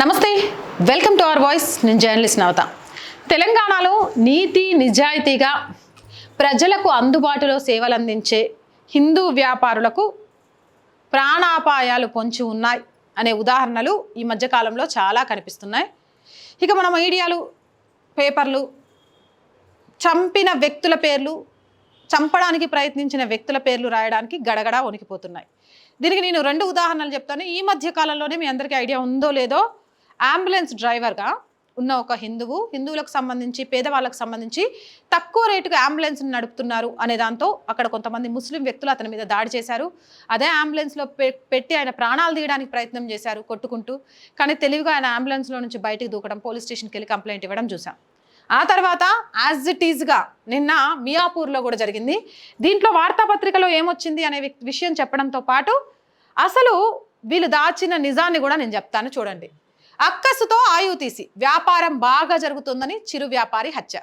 నమస్తే welcome to our voice. నేను journalist నవత. తెలంగాణలో నీతి నిజాయితీగా ప్రజలకు అందుబాటులో సేవలు అందించే హిందూ వ్యాపారులకు ప్రాణాపాయాలు పొంచి ఉన్నాయి అనే ఉదాహరణలు ఈ మధ్యకాలంలో చాలా కనిపిస్తున్నాయి. ఇక మన మీడియాలు పేపర్లు చంపిన వ్యక్తుల పేర్లు చంపడానికి ప్రయత్నించిన వ్యక్తుల పేర్లు రాయడానికి గడగడ వణికిపోతున్నాయి. దీనికి నేను రెండు ఉదాహరణలు చెప్తాను. ఈ మధ్య కాలంలోనే మీ అందరికీ ఐడియా ఉందో లేదో అంబులెన్స్ డ్రైవర్గా ఉన్న ఒక హిందువు హిందువులకు సంబంధించి పేదవాళ్ళకు సంబంధించి తక్కువ రేటుకు అంబులెన్స్ నడుపుతున్నారు అనే దాంతో అక్కడ కొంతమంది ముస్లిం వ్యక్తులు అతని మీద దాడి చేశారు. అదే అంబులెన్స్లో పె పెట్టి ఆయన ప్రాణాలు తీయడానికి ప్రయత్నం చేశారు కొట్టుకుంటూ. కానీ తెలివిగా ఆయన అంబులెన్స్లో నుంచి బయటికి దూకడం పోలీస్ స్టేషన్కి వెళ్ళి కంప్లైంట్ ఇవ్వడం చూసాం ఆ తర్వాత యాజ్ ఇట్ ఈజ్గా నిన్న మియాపూర్లో కూడా జరిగింది. దీంట్లో వార్తాపత్రికలో ఏమొచ్చింది అనే విషయం చెప్పడంతో పాటు అసలు వీళ్ళు దాచిన నిజాన్ని కూడా నేను చెప్తాను చూడండి. అక్కసుతో ఆయువు తీసి వ్యాపారం బాగా జరుగుతుందని చిరు వ్యాపారి హత్య.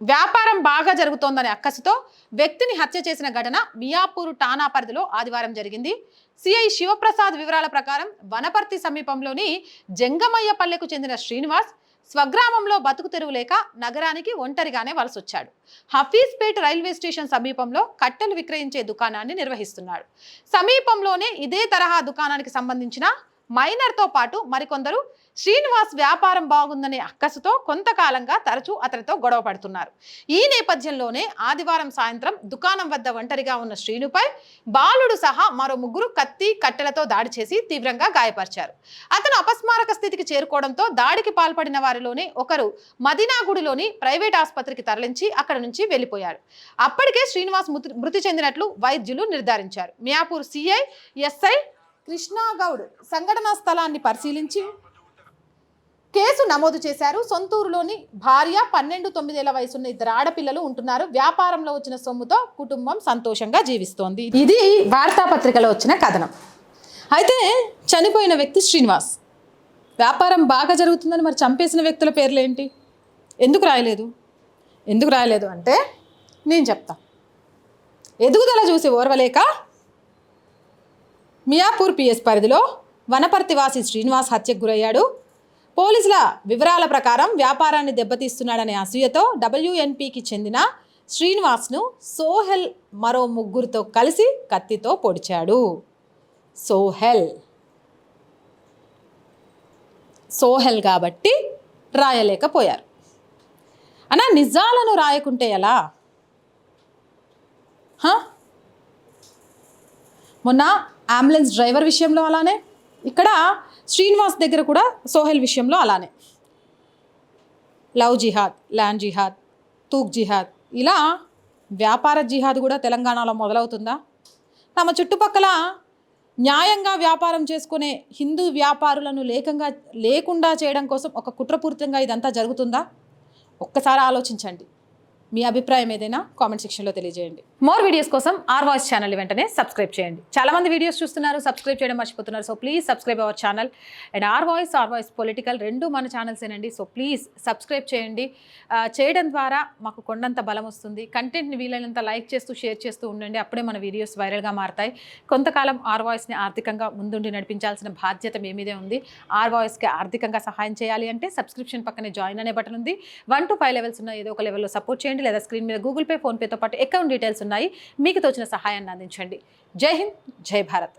వ్యాపారం బాగా జరుగుతోందనే అక్కసుతో వ్యక్తిని హత్య చేసిన ఘటన మియాపూర్ టానా పరిధిలో ఆదివారం జరిగింది. సిఐ శివప్రసాద్ వివరాల ప్రకారం వనపర్తి సమీపంలోని జంగమయ్యపల్లెకు చెందిన శ్రీనివాస్ స్వగ్రామంలో బతుకు తెరువు లేక నగరానికి ఒంటరిగానే వలసొచ్చాడు. హఫీజ్పేట్ రైల్వే స్టేషన్ సమీపంలో కట్టెలు విక్రయించే దుకాణాన్ని నిర్వహిస్తున్నాడు. సమీపంలోనే ఇదే తరహా దుకాణానికి సంబంధించిన మైనర్తో పాటు మరికొందరు శ్రీనివాస్ వ్యాపారం బాగుందనే అక్కసుతో కొంతకాలంగా తరచూ అతనితో గొడవ పడుతున్నారు. ఈ నేపథ్యంలోనే ఆదివారం సాయంత్రం దుకాణం వద్ద ఒంటరిగా ఉన్న శ్రీనుపై బాలుడు సహా మరో ముగ్గురు కత్తి కట్టెలతో దాడి చేసి తీవ్రంగా గాయపరిచారు. అతను అపస్మారక స్థితికి చేరుకోవడంతో దాడికి పాల్పడిన వారిలోనే ఒకరు మదినాగుడిలోని ప్రైవేట్ ఆసుపత్రికి తరలించి అక్కడ నుంచి వెళ్ళిపోయాడు అప్పటికే శ్రీనివాస్ మృతి- మృతి చెందినట్లు వైద్యులు నిర్ధారించారు. మియాపూర్ సిఐ ఎస్ఐ కృష్ణాగౌడ్ సంఘటనా స్థలాన్ని పరిశీలించి కేసు నమోదు చేశారు. సొంతూరులోని భార్య పన్నెండు తొమ్మిదేళ్ళ వయసున్న ఇద్దరు ఆడపిల్లలు ఉంటున్నారు. వ్యాపారంలో వచ్చిన సొమ్ముతో కుటుంబం సంతోషంగా జీవిస్తోంది. ఇది వార్తాపత్రికలో వచ్చిన కథనం. అయితే చనిపోయిన వ్యక్తి శ్రీనివాస్. వ్యాపారం బాగా జరుగుతుందని మరి చంపేసిన వ్యక్తుల పేర్లు ఏంటి ఎందుకు రాయలేదు? ఎందుకు రాయలేదు అంటే నేను చెప్తా. ఎదుగుదల చూసి ఓర్వలేక మియాపూర్ పిఎస్ పరిధిలో వనపర్తివాసి శ్రీనివాస్ హత్యకు గురయ్యాడు. పోలీసుల వివరాల ప్రకారం వ్యాపారాన్ని దెబ్బతీస్తున్నాడనే అసూయతో డబ్ల్యూఎన్పికి చెందిన శ్రీనివాస్ను సోహెల్ మరో ముగ్గురితో కలిసి కత్తితో పొడిచాడు. సోహెల్. సోహెల్ కాబట్టి రాయలేకపోయారు. అన్నా నిజాలను రాయకుంటే ఎలా? హా? మొన్న అంబులెన్స్ డ్రైవర్ విషయంలో అలానే ఇక్కడ శ్రీనివాస్ దగ్గర కూడా సోహెల్ విషయంలో అలానే. లవ్ జిహాద్ ల్యాండ్ జిహాద్ తూక్ జిహాద్ ఇలా వ్యాపార జిహాద్ కూడా తెలంగాణలో మొదలవుతుందా? తమ చుట్టుపక్కల న్యాయంగా వ్యాపారం చేసుకునే హిందూ వ్యాపారులను లేకంగా లేకుండా చేయడం కోసం ఒక కుట్రపూరితంగా ఇదంతా జరుగుతుందా? ఒక్కసారి ఆలోచించండి. మీ అభిప్రాయం ఏదైనా కామెంట్ సెక్షన్లో తెలియజేయండి. మోర్ వీడియోస్ కోసం ఆర్ వాయిస్ ఛానల్ వెంటనే సబ్స్క్రైబ్ చేయండి. చాలా మంది వీడియోస్ చూస్తున్నారు సబ్స్క్రైబ్ చేయడం మర్చిపోతున్నారు. So please subscribe our channel and R voice R voice political రెండు మన ఛానల్సేనండి సో ప్లీజ్ సబ్స్క్రైబ్ చేయండి. చేయడం ద్వారా మాకు కొండంత బలం వస్తుంది. కంటెంట్ని వీలైనంత లైక్ చేస్తూ షేర్ చేస్తూ ఉండండి. అప్పుడే మన వీడియోస్ వైరల్గా మారతాయి. కొంతకాలం ఆర్ వాయిస్ని ఆర్థికంగా ముందుండి నడిపించాల్సిన బాధ్యత మీ మీదే ఉంది. ఆర్ వాయిస్కి ఆర్థికంగా సహాయం చేయాలి అంటే సబ్స్క్రిప్షన్ పక్కనే జాయిన్ అనే బటన్ ఉంది. వన్ టు ఫైవ్ లెవెల్స్ ఉన్న ఏదో ఒక లెవెల్లో సపోర్ట్ చేయండి. లేదా స్క్రీన్ మీద గూగుల్ పే ఫోన్పేతో పాటు అకౌంట్ డీటెయిల్స్ ఉన్నాయి మీకు తోచిన సహాయాన్ని అందించండి. జై హింద్ జై భారత్.